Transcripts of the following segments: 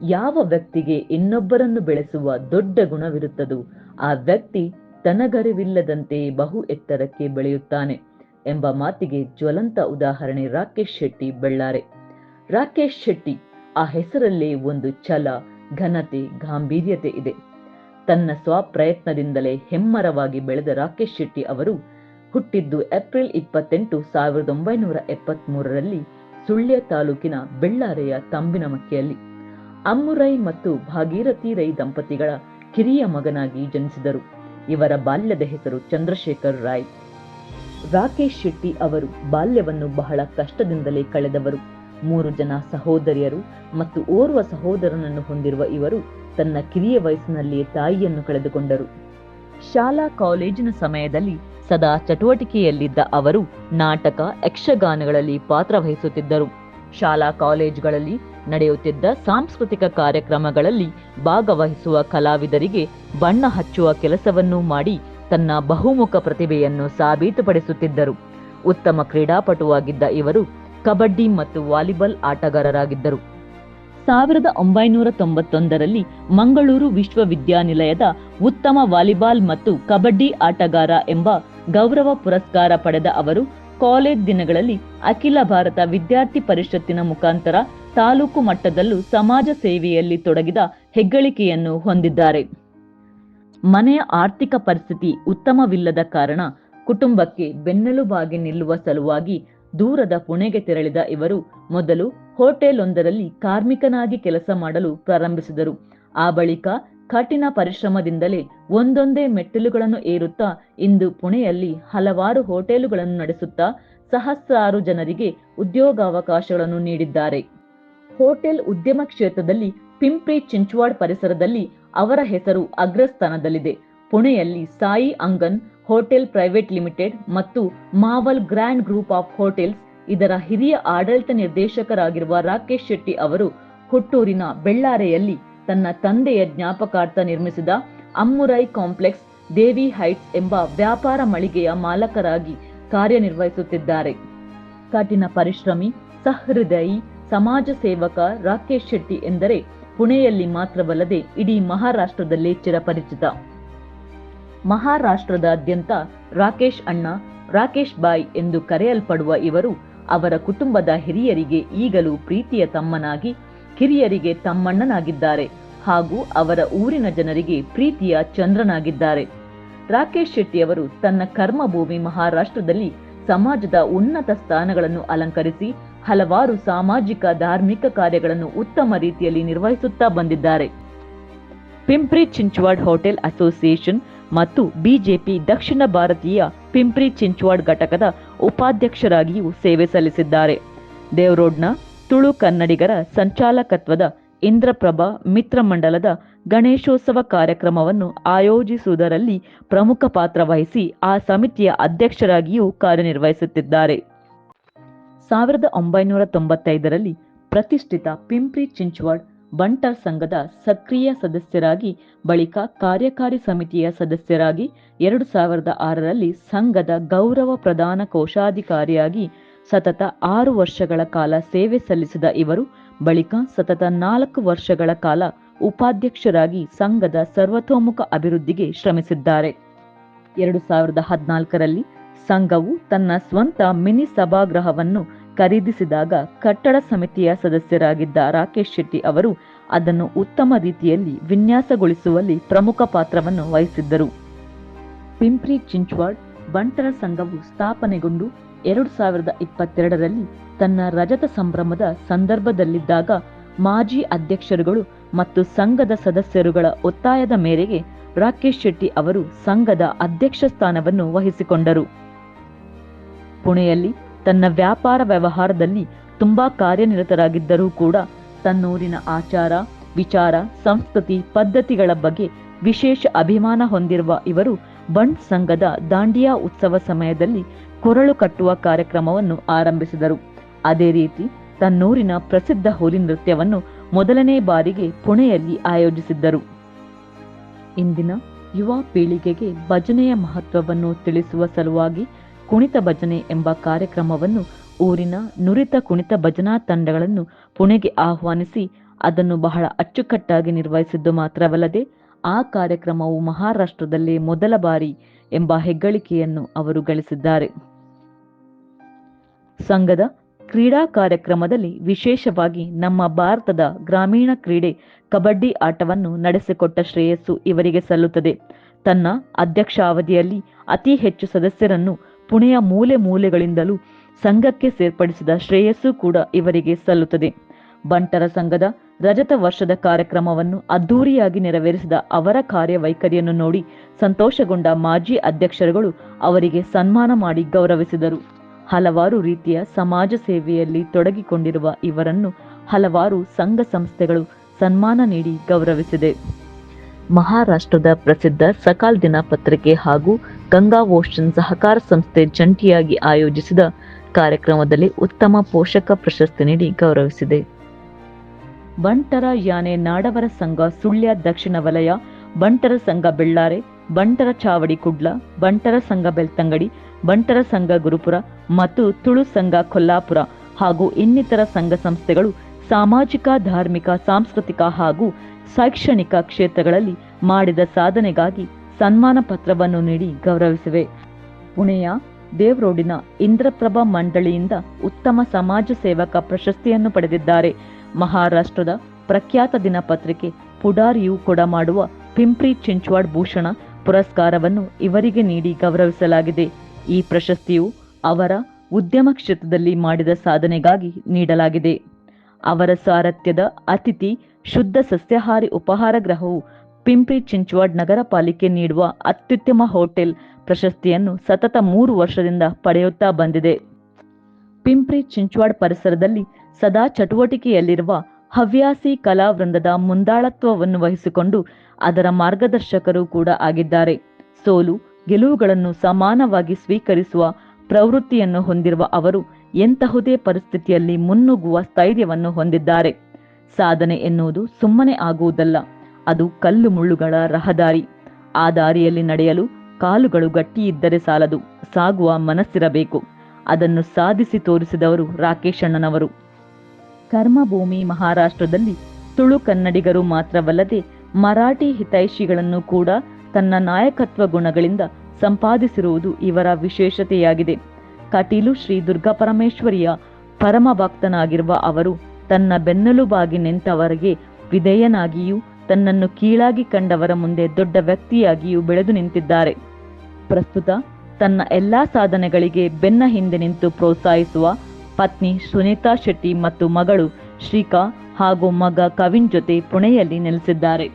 ಯಾವ ವ್ಯಕ್ತಿಗೆ ಇನ್ನೊಬ್ಬರನ್ನು ಬೆಳೆಸುವ ದೊಡ್ಡ ಗುಣವಿರುತ್ತದೋ ಆ ವ್ಯಕ್ತಿ ತನಗರಿವಿಲ್ಲದಂತೆ ಬಹು ಎತ್ತರಕ್ಕೆ ಬೆಳೆಯುತ್ತಾನೆ ಎಂಬ ಮಾತಿಗೆ ಜ್ವಲಂತ ಉದಾಹರಣೆ ರಾಕೇಶ್ ಶೆಟ್ಟಿ ಬೆಳ್ಳಾರೆ. ರಾಕೇಶ್ ಶೆಟ್ಟಿ, ಆ ಹೆಸರಲ್ಲೇ ಒಂದು ಛಲ, ಘನತೆ, ಗಾಂಭೀರ್ಯತೆ ಇದೆ. ತನ್ನ ಸ್ವಪ್ರಯತ್ನದಿಂದಲೇ ಹೆಮ್ಮರವಾಗಿ ಬೆಳೆದ ರಾಕೇಶ್ ಶೆಟ್ಟಿ ಅವರು ಹುಟ್ಟಿದ್ದು ಏಪ್ರಿಲ್ ಇಪ್ಪತ್ತೆಂಟು ಸಾವಿರದ ಒಂಬೈನೂರ ಎಪ್ಪತ್ತ್ ಮೂರರಲ್ಲಿ ಸುಳ್ಯ ತಾಲೂಕಿನ ಬೆಳ್ಳಾರೆಯ ತಂಬಿನಮಕ್ಕಿಯಲ್ಲಿ. ಅಮ್ಮುರೈ ಮತ್ತು ಭಾಗೀರಥಿ ರೈ ದಂಪತಿಗಳ ಕಿರಿಯ ಮಗನಾಗಿ ಜನಿಸಿದರು. ಇವರ ಬಾಲ್ಯದ ಹೆಸರು ಚಂದ್ರಶೇಖರ್ ರಾಯ್. ರಾಕೇಶ್ ಶೆಟ್ಟಿ ಅವರು ಬಾಲ್ಯವನ್ನು ಬಹಳ ಕಷ್ಟದಿಂದಲೇ ಕಳೆದವರು. ಮೂರು ಜನ ಸಹೋದರಿಯರು ಮತ್ತು ಓರ್ವ ಸಹೋದರನನ್ನು ಹೊಂದಿರುವ ಇವರು ತನ್ನ ಕಿರಿಯ ವಯಸ್ಸಿನಲ್ಲಿಯೇ ತಾಯಿಯನ್ನು ಕಳೆದುಕೊಂಡರು. ಶಾಲಾ ಕಾಲೇಜಿನ ಸಮಯದಲ್ಲಿ ಸದಾ ಚಟುವಟಿಕೆಯಲ್ಲಿದ್ದ ಅವರು ನಾಟಕ, ಯಕ್ಷಗಾನಗಳಲ್ಲಿ ಪಾತ್ರವಹಿಸುತ್ತಿದ್ದರು ಶಾಲಾ ಕಾಲೇಜುಗಳಲ್ಲಿ ನಡೆಯುತ್ತಿದ್ದ ಸಾಂಸ್ಕೃತಿಕ ಕಾರ್ಯಕ್ರಮಗಳಲ್ಲಿ ಭಾಗವಹಿಸುವ ಕಲಾವಿದರಿಗೆ ಬಣ್ಣ ಹಚ್ಚುವ ಕೆಲಸವನ್ನು ಮಾಡಿ ತನ್ನ ಬಹುಮುಖ ಪ್ರತಿಭೆಯನ್ನು ಸಾಬೀತುಪಡಿಸುತ್ತಿದ್ದರು. ಉತ್ತಮ ಕ್ರೀಡಾಪಟುವಾಗಿದ್ದ ಇವರು ಕಬಡ್ಡಿ ಮತ್ತು ವಾಲಿಬಾಲ್ ಆಟಗಾರರಾಗಿದ್ದರು. ಸಾವಿರದ ಒಂಬೈನೂರ ತೊಂಬತ್ತೊಂದರಲ್ಲಿ ಮಂಗಳೂರು ವಿಶ್ವವಿದ್ಯಾನಿಲಯದ ಉತ್ತಮ ವಾಲಿಬಾಲ್ ಮತ್ತು ಕಬಡ್ಡಿ ಆಟಗಾರ ಎಂಬ ಗೌರವ ಪುರಸ್ಕಾರ ಪಡೆದ ಅವರು ಕಾಲೇಜ್ ದಿನಗಳಲ್ಲಿ ಅಖಿಲ ಭಾರತ ವಿದ್ಯಾರ್ಥಿ ಪರಿಷತ್ತಿನ ಮುಖಾಂತರ ತಾಲೂಕು ಮಟ್ಟದಲ್ಲೂ ಸಮಾಜ ಸೇವೆಯಲ್ಲಿ ತೊಡಗಿದ ಹೆಗ್ಗಳಿಕೆಯನ್ನು ಹೊಂದಿದ್ದಾರೆ. ಮನೆಯ ಆರ್ಥಿಕ ಪರಿಸ್ಥಿತಿ ಉತ್ತಮವಿಲ್ಲದ ಕಾರಣ ಕುಟುಂಬಕ್ಕೆ ಬೆನ್ನೆಲುಬಾಗಿ ನಿಲ್ಲುವ ಸಲುವಾಗಿ ದೂರದ ಪುಣೆಗೆ ತೆರಳಿದ ಇವರು ಮೊದಲು ಹೋಟೆಲ್ ಒಂದರಲ್ಲಿ ಕಾರ್ಮಿಕನಾಗಿ ಕೆಲಸ ಮಾಡಲು ಪ್ರಾರಂಭಿಸಿದರು. ಆ ಬಳಿಕ ಕಠಿಣ ಪರಿಶ್ರಮದಿಂದಲೇ ಒಂದೊಂದೇ ಮೆಟ್ಟಿಲುಗಳನ್ನು ಏರುತ್ತಾ ಇಂದು ಪುಣೆಯಲ್ಲಿ ಹಲವಾರು ಹೋಟೆಲುಗಳನ್ನು ನಡೆಸುತ್ತಾ ಸಹಸ್ರಾರು ಜನರಿಗೆ ಉದ್ಯೋಗಾವಕಾಶಗಳನ್ನು ನೀಡಿದ್ದಾರೆ. ಹೋಟೆಲ್ ಉದ್ಯಮ ಕ್ಷೇತ್ರದಲ್ಲಿ ಪಿಂಪ್ರಿ ಚಿಂಚ್ವಾಡ್ ಪರಿಸರದಲ್ಲಿ ಅವರ ಹೆಸರು ಅಗ್ರಸ್ಥಾನದಲ್ಲಿದೆ. ಪುಣೆಯಲ್ಲಿ Sai Angan hotel private limited ಮತ್ತು Maval grand group of hotels ಇದರ ಹಿರಿಯ ಆಡಳಿತ ನಿರ್ದೇಶಕರಾಗಿರುವ ರಾಕೇಶ್ ಶೆಟ್ಟಿ ಅವರು ಹುಟ್ಟೂರಿನ ಬೆಳ್ಳಾರೆಯಲ್ಲಿ ತನ್ನ ತಂದೆಯ ಜ್ಞಾಪಕಾರ್ಥ ನಿರ್ಮಿಸಿದ ಅಮ್ಮುರೈ ಕಾಂಪ್ಲೆಕ್ಸ್ ದೇವಿ ಹೈಟ್ಸ್ ಎಂಬ ವ್ಯಾಪಾರ ಮಳಿಗೆಯ ಮಾಲಕರಾಗಿ ಕಾರ್ಯನಿರ್ವಹಿಸುತ್ತಿದ್ದಾರೆ. ಕಠಿಣ ಪರಿಶ್ರಮಿ, ಸಹೃದಯಿ, ಸಮಾಜ ಸೇವಕ ರಾಕೇಶ್ ಶೆಟ್ಟಿ ಎಂದರೆ ಪುಣೆಯಲ್ಲಿ ಮಾತ್ರವಲ್ಲದೆ ಇಡೀ ಮಹಾರಾಷ್ಟ್ರದಲ್ಲಿ ಚಿರಪರಿಚಿತ. ಮಹಾರಾಷ್ಟ್ರದಾದ್ಯಂತ ರಾಕೇಶ್ ಅಣ್ಣ, ರಾಕೇಶ್ ಬಾಯ್ ಎಂದು ಕರೆಯಲ್ಪಡುವ ಇವರು ಅವರ ಕುಟುಂಬದ ಹಿರಿಯರಿಗೆ ಈಗಲೂ ಪ್ರೀತಿಯ ತಮ್ಮನಾಗಿ ಕಿರಿಯರಿಗೆ ತಮ್ಮಣ್ಣನಾಗಿದ್ದಾರೆ ಹಾಗೂ ಅವರ ಊರಿನ ಜನರಿಗೆ ಪ್ರೀತಿಯ ಚಂದ್ರನಾಗಿದ್ದಾರೆ. ರಾಕೇಶ್ ಶೆಟ್ಟಿಯವರು ತನ್ನ ಕರ್ಮಭೂಮಿ ಮಹಾರಾಷ್ಟ್ರದಲ್ಲಿ ಸಮಾಜದ ಉನ್ನತ ಸ್ಥಾನಗಳನ್ನು ಅಲಂಕರಿಸಿ ಹಲವಾರು ಸಾಮಾಜಿಕ, ಧಾರ್ಮಿಕ ಕಾರ್ಯಗಳನ್ನು ಉತ್ತಮ ರೀತಿಯಲ್ಲಿ ನಿರ್ವಹಿಸುತ್ತಾ ಬಂದಿದ್ದಾರೆ. ಪಿಂಪ್ರಿ ಚಿಂಚ್ವಾಡ್ ಹೋಟೆಲ್ ಅಸೋಸಿಯೇಷನ್ ಮತ್ತು ಬಿಜೆಪಿ ದಕ್ಷಿಣ ಭಾರತೀಯ ಪಿಂಪ್ರಿ ಚಿಂಚ್ವಾಡ್ ಘಟಕದ ಉಪಾಧ್ಯಕ್ಷರಾಗಿಯೂ ಸೇವೆ ಸಲ್ಲಿಸಿದ್ದಾರೆ. ದೇವ್ರೋಡ್ನ ತುಳು ಕನ್ನಡಿಗರ ಸಂಚಾಲಕತ್ವದ ಇಂದ್ರಪ್ರಭಾ ಮಿತ್ರ ಮಂಡಲದ ಗಣೇಶೋತ್ಸವ ಕಾರ್ಯಕ್ರಮವನ್ನು ಆಯೋಜಿಸುವುದರಲ್ಲಿ ಪ್ರಮುಖ ಪಾತ್ರ ವಹಿಸಿ ಆ ಸಮಿತಿಯ ಅಧ್ಯಕ್ಷರಾಗಿಯೂ ಕಾರ್ಯನಿರ್ವಹಿಸುತ್ತಿದ್ದಾರೆ. ಸಾವಿರದ ಒಂಬೈನೂರ ತೊಂಬತ್ತೈದರಲ್ಲಿ ಪ್ರತಿಷ್ಠಿತ ಪಿಂಪ್ರಿ ಚಿಂಚ್ವಾಡ್ ಬಂಟರ್ ಸಂಘದ ಸಕ್ರಿಯ ಸದಸ್ಯರಾಗಿ, ಬಳಿಕ ಕಾರ್ಯಕಾರಿ ಸಮಿತಿಯ ಸದಸ್ಯರಾಗಿ, ಎರಡು ಸಾವಿರದ ಆರರಲ್ಲಿ ಸಂಘದ ಗೌರವ ಪ್ರಧಾನ ಕೋಶಾಧಿಕಾರಿಯಾಗಿ ಸತತ ಆರು ವರ್ಷಗಳ ಕಾಲ ಸೇವೆ ಸಲ್ಲಿಸಿದ ಇವರು ಬಳಿಕ ಸತತ ನಾಲ್ಕು ವರ್ಷಗಳ ಕಾಲ ಉಪಾಧ್ಯಕ್ಷರಾಗಿ ಸಂಘದ ಸರ್ವತೋಮುಖ ಅಭಿವೃದ್ಧಿಗೆ ಶ್ರಮಿಸಿದ್ದಾರೆ. ಎರಡು ಸಾವಿರದ ಹದಿನಾಲ್ಕರಲ್ಲಿ ಸಂಘವು ತನ್ನ ಸ್ವಂತ ಮಿನಿ ಸಭಾಗೃಹವನ್ನು ಖರೀದಿಸಿದಾಗ ಕಟ್ಟಡ ಸಮಿತಿಯ ಸದಸ್ಯರಾಗಿದ್ದ ರಾಕೇಶ್ ಶೆಟ್ಟಿ ಅವರು ಅದನ್ನು ಉತ್ತಮ ರೀತಿಯಲ್ಲಿ ವಿನ್ಯಾಸಗೊಳಿಸುವಲ್ಲಿ ಪ್ರಮುಖ ಪಾತ್ರವನ್ನು ವಹಿಸಿದ್ದರು. ಪಿಂಪ್ರಿ ಚಿಂಚ್ವಾಡ್, ಬಂಟರ ಸಂಘವು ಸ್ಥಾಪನೆಗೊಂಡು ಎರಡು ಸಾವಿರದ ಇಪ್ಪತ್ತೆರಡರಲ್ಲಿ ತನ್ನ ರಜತ ಸಂಭ್ರಮದ ಸಂದರ್ಭದಲ್ಲಿದ್ದಾಗ ಮಾಜಿ ಅಧ್ಯಕ್ಷರುಗಳು ಮತ್ತು ಸಂಘದ ಸದಸ್ಯರುಗಳ ಒತ್ತಾಯದ ಮೇರೆಗೆ ರಾಕೇಶ್ ಶೆಟ್ಟಿ ಅವರು ಸಂಘದ ಅಧ್ಯಕ್ಷ ಸ್ಥಾನವನ್ನು ವಹಿಸಿಕೊಂಡರು. ಪುಣೆಯಲ್ಲಿ ತನ್ನ ವ್ಯಾಪಾರ ವ್ಯವಹಾರದಲ್ಲಿ ತುಂಬಾ ಕಾರ್ಯನಿರತರಾಗಿದ್ದರೂ ಕೂಡ ತನ್ನೂರಿನ ಆಚಾರ, ವಿಚಾರ, ಸಂಸ್ಕೃತಿ ಪದ್ಧತಿಗಳ ಬಗ್ಗೆ ವಿಶೇಷ ಅಭಿಮಾನ ಹೊಂದಿರುವ ಇವರು ಬಂಟ್ ಸಂಘದ ದಾಂಡಿಯಾ ಉತ್ಸವ ಸಮಯದಲ್ಲಿ ಕೊರಳು ಕಟ್ಟುವ ಕಾರ್ಯಕ್ರಮವನ್ನು ಆರಂಭಿಸಿದರು. ಅದೇ ರೀತಿ ತನ್ನೂರಿನ ಪ್ರಸಿದ್ಧ ಹೋಲಿ ನೃತ್ಯವನ್ನು ಮೊದಲನೇ ಬಾರಿಗೆ ಪುಣೆಯಲ್ಲಿ ಆಯೋಜಿಸಿದ್ದರು. ಇಂದಿನ ಯುವ ಪೀಳಿಗೆಗೆ ಭಜನೆಯ ಮಹತ್ವವನ್ನು ತಿಳಿಸುವ ಸಲುವಾಗಿ ಕುಣಿತ ಭಜನೆ ಎಂಬ ಕಾರ್ಯಕ್ರಮವನ್ನು ಊರಿನ ನುರಿತ ಕುಣಿತ ಭಜನಾ ತಂಡಗಳನ್ನು ಪುಣೆಗೆ ಆಹ್ವಾನಿಸಿ ಅದನ್ನು ಬಹಳ ಅಚ್ಚುಕಟ್ಟಾಗಿ ನಿರ್ವಹಿಸಿದ್ದು ಮಾತ್ರವಲ್ಲದೆ ಆ ಕಾರ್ಯಕ್ರಮವು ಮಹಾರಾಷ್ಟ್ರದಲ್ಲೇ ಮೊದಲ ಬಾರಿ ಎಂಬ ಹೆಗ್ಗಳಿಕೆಯನ್ನು ಅವರು ಗಳಿಸಿದ್ದಾರೆ. ಸಂಘದ ಕ್ರೀಡಾ ಕಾರ್ಯಕ್ರಮದಲ್ಲಿ ವಿಶೇಷವಾಗಿ ನಮ್ಮ ಭಾರತದ ಗ್ರಾಮೀಣ ಕ್ರೀಡೆ ಕಬಡ್ಡಿ ಆಟವನ್ನು ನಡೆಸಿಕೊಟ್ಟ ಶ್ರೇಯಸ್ಸು ಇವರಿಗೆ ಸಲ್ಲುತ್ತದೆ. ತನ್ನ ಅಧ್ಯಕ್ಷ ಅವಧಿಯಲ್ಲಿ ಅತಿ ಹೆಚ್ಚು ಸದಸ್ಯರನ್ನು ಪುಣೆಯ ಮೂಲೆ ಮೂಲೆಗಳಿಂದಲೂ ಸಂಘಕ್ಕೆ ಸೇರ್ಪಡಿಸಿದ ಶ್ರೇಯಸ್ಸು ಕೂಡ ಇವರಿಗೆ ಸಲ್ಲುತ್ತದೆ. ಬಂಟರ ಸಂಘದ ರಜತ ವರ್ಷದ ಕಾರ್ಯಕ್ರಮವನ್ನು ಅದ್ದೂರಿಯಾಗಿ ನೆರವೇರಿಸಿದ ಅವರ ಕಾರ್ಯವೈಖರಿಯನ್ನು ನೋಡಿ ಸಂತೋಷಗೊಂಡ ಮಾಜಿ ಅಧ್ಯಕ್ಷರುಗಳು ಅವರಿಗೆ ಸನ್ಮಾನ ಮಾಡಿ ಗೌರವಿಸಿದರು. ಹಲವಾರು ರೀತಿಯ ಸಮಾಜ ಸೇವೆಯಲ್ಲಿ ತೊಡಗಿಕೊಂಡಿರುವ ಇವರನ್ನು ಹಲವಾರು ಸಂಘ ಸಂಸ್ಥೆಗಳು ಸನ್ಮಾನ ನೀಡಿ ಗೌರವಿಸಿದೆ. ಮಹಾರಾಷ್ಟ್ರದ ಪ್ರಸಿದ್ಧ ಸಕಾಲ್ ದಿನಪತ್ರಿಕೆ ಹಾಗೂ ಗಂಗಾ ಓಷನ್ ಸಹಕಾರ ಸಂಸ್ಥೆ ಜಂಟಿಯಾಗಿ ಆಯೋಜಿಸಿದ ಕಾರ್ಯಕ್ರಮದಲ್ಲಿ ಉತ್ತಮ ಪೋಷಕ ಪ್ರಶಸ್ತಿ ನೀಡಿ ಗೌರವಿಸಿದೆ. ಬಂಟರ ಯಾನೆ ನಾಡವರ ಸಂಘ ಸುಳ್ಯ ದಕ್ಷಿಣ ವಲಯ, ಬಂಟರ ಸಂಘ ಬೆಳ್ಳಾರೆ, ಬಂಟರ ಚಾವಡಿ ಕುಡ್ಲ, ಬಂಟರ ಸಂಘ ಬೆಳ್ತಂಗಡಿ, ಬಂಟರ ಸಂಘ ಗುರುಪುರ ಮತ್ತು ತುಳು ಸಂಘ ಕೊಲ್ಲಾಪುರ ಹಾಗೂ ಇನ್ನಿತರ ಸಂಘ ಸಂಸ್ಥೆಗಳು ಸಾಮಾಜಿಕ, ಧಾರ್ಮಿಕ, ಸಾಂಸ್ಕೃತಿಕ ಹಾಗೂ ಶೈಕ್ಷಣಿಕ ಕ್ಷೇತ್ರಗಳಲ್ಲಿ ಮಾಡಿದ ಸಾಧನೆಗಾಗಿ ಸನ್ಮಾನ ಪತ್ರವನ್ನು ನೀಡಿ ಗೌರವಿಸಿವೆ. ಪುಣೆಯ ದೇವ್ರೋಡಿನ ಇಂದ್ರಪ್ರಭ ಮಂಡಳಿಯಿಂದ ಉತ್ತಮ ಸಮಾಜ ಸೇವಕ ಪ್ರಶಸ್ತಿಯನ್ನು ಪಡೆದಿದ್ದಾರೆ. ಮಹಾರಾಷ್ಟ್ರದ ಪ್ರಖ್ಯಾತ ದಿನಪತ್ರಿಕೆ ಪುಡಾರಿಯು ಕೊಡಮಾಡುವ ಪಿಂಪ್ರಿ ಚಿಂಚ್ವಾಡ್ ಭೂಷಣ ಪುರಸ್ಕಾರವನ್ನು ಇವರಿಗೆ ನೀಡಿ ಗೌರವಿಸಲಾಗಿದೆ. ಈ ಪ್ರಶಸ್ತಿಯು ಅವರ ಉದ್ಯಮ ಕ್ಷೇತ್ರದಲ್ಲಿ ಮಾಡಿದ ಸಾಧನೆಗಾಗಿ ನೀಡಲಾಗಿದೆ. ಅವರ ಸಾರಥ್ಯದ ಅತಿಥಿ ಶುದ್ಧ ಸಸ್ಯಾಹಾರಿ ಉಪಹಾರ ಗೃಹವು ಪಿಂಪ್ರಿ ಚಿಂಚ್ವಾಡ್ ನಗರ ಪಾಲಿಕೆ ನೀಡುವ ಅತ್ಯುತ್ತಮ ಹೋಟೆಲ್ ಪ್ರಶಸ್ತಿಯನ್ನು ಸತತ ಮೂರು ವರ್ಷದಿಂದ ಪಡೆಯುತ್ತಾ ಬಂದಿದೆ. ಪಿಂಪ್ರಿ ಚಿಂಚವಾಡ್ ಪರಿಸರದಲ್ಲಿ ಸದಾ ಚಟುವಟಿಕೆಯಲ್ಲಿರುವ ಹವ್ಯಾಸಿ ಕಲಾವೃಂದದ ಮುಂದಾಳತ್ವವನ್ನು ವಹಿಸಿಕೊಂಡು ಅದರ ಮಾರ್ಗದರ್ಶಕರು ಕೂಡ ಆಗಿದ್ದಾರೆ. ಸೋಲು ಗೆಲುವುಗಳನ್ನು ಸಮಾನವಾಗಿ ಸ್ವೀಕರಿಸುವ ಪ್ರವೃತ್ತಿಯನ್ನು ಹೊಂದಿರುವ ಅವರು ಎಂತಹುದೇ ಪರಿಸ್ಥಿತಿಯಲ್ಲಿ ಮುನ್ನುಗ್ಗುವ ಸ್ಥೈರ್ಯವನ್ನು ಹೊಂದಿದ್ದಾರೆ. ಸಾಧನೆ ಎನ್ನುವುದು ಸುಮ್ಮನೆ ಆಗುವುದಲ್ಲ, ಅದು ಕಲ್ಲು ಮುಳ್ಳುಗಳ ರಹದಾರಿ. ಆ ದಾರಿಯಲ್ಲಿ ನಡೆಯಲು ಕಾಲುಗಳು ಗಟ್ಟಿಯಿದ್ದರೆ ಸಾಲದು, ಸಾಗುವ ಮನಸ್ಸಿರಬೇಕು. ಅದನ್ನು ಸಾಧಿಸಿ ತೋರಿಸಿದವರು ರಾಕೇಶಣ್ಣನವರು ಕರ್ಮಭೂಮಿ ಮಹಾರಾಷ್ಟ್ರದಲ್ಲಿ ತುಳು ಕನ್ನಡಿಗರು ಮಾತ್ರವಲ್ಲದೆ ಮರಾಠಿ ಹಿತೈಷಿಗಳನ್ನು ಕೂಡ ತನ್ನ ನಾಯಕತ್ವ ಗುಣಗಳಿಂದ ಸಂಪಾದಿಸಿರುವುದು ಇವರ ವಿಶೇಷತೆಯಾಗಿದೆ. ಕಟೀಲು ಶ್ರೀ ದುರ್ಗಾಪರಮೇಶ್ವರಿಯ ಪರಮ ಭಕ್ತನಾಗಿರುವ ಅವರು ತನ್ನ ಬೆನ್ನೆಲುಬಾಗಿ ನಿಂತವರಿಗೆ ವಿಧೇಯನಾಗಿಯೂ ತನ್ನನ್ನು ಕೀಳಾಗಿ ಕಂಡವರ ಮುಂದೆ ದೊಡ್ಡ ವ್ಯಕ್ತಿಯಾಗಿಯೂ ಬೆಳೆದು ನಿಂತಿದ್ದಾರೆ. ಪ್ರಸ್ತುತ ತನ್ನ ಎಲ್ಲಾ ಸಾಧನೆಗಳಿಗೆ ಬೆನ್ನ ಹಿಂದೆ ನಿಂತು ಪ್ರೋತ್ಸಾಹಿಸುವ ಪತ್ನಿ ಸುನೀತಾ ಶೆಟ್ಟಿ ಮತ್ತು ಮಗಳು ಶ್ರೀಕಾ ಹಾಗೂ ಮಗ ಕವಿನ್ ಜೊತೆ ಪುಣೆಯಲ್ಲಿ ನೆಲೆಸಿದ್ದಾರೆ.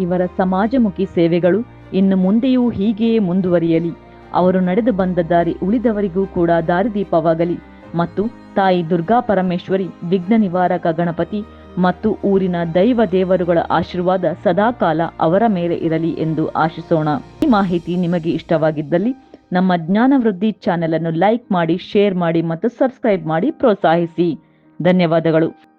ಇವರ ಸಮಾಜಮುಖಿ ಸೇವೆಗಳು ಇನ್ನು ಮುಂದೆಯೂ ಹೀಗೆಯೇ ಮುಂದುವರಿಯಲಿ. ಅವರು ನಡೆದು ಬಂದ ದಾರಿ ಉಳಿದವರಿಗೂ ಕೂಡ ದಾರಿದೀಪವಾಗಲಿ. ಮತ್ತು ತಾಯಿ ದುರ್ಗಾ ಪರಮೇಶ್ವರಿ, ವಿಘ್ನ ನಿವಾರಕ ಗಣಪತಿ ಮತ್ತು ಊರಿನ ದೈವ ದೇವರುಗಳ ಆಶೀರ್ವಾದ ಸದಾಕಾಲ ಅವರ ಮೇಲೆ ಇರಲಿ ಎಂದು ಆಶಿಸೋಣ. ಈ ಮಾಹಿತಿ ನಿಮಗೆ ಇಷ್ಟವಾಗಿದ್ದಲ್ಲಿ ನಮ್ಮ ಜ್ಞಾನವೃದ್ಧಿ ಚಾನೆಲ್ ಅನ್ನು ಲೈಕ್ ಮಾಡಿ, ಶೇರ್ ಮಾಡಿ ಮತ್ತು ಸಬ್ಸ್ಕ್ರೈಬ್ ಮಾಡಿ ಪ್ರೋತ್ಸಾಹಿಸಿ. ಧನ್ಯವಾದಗಳು.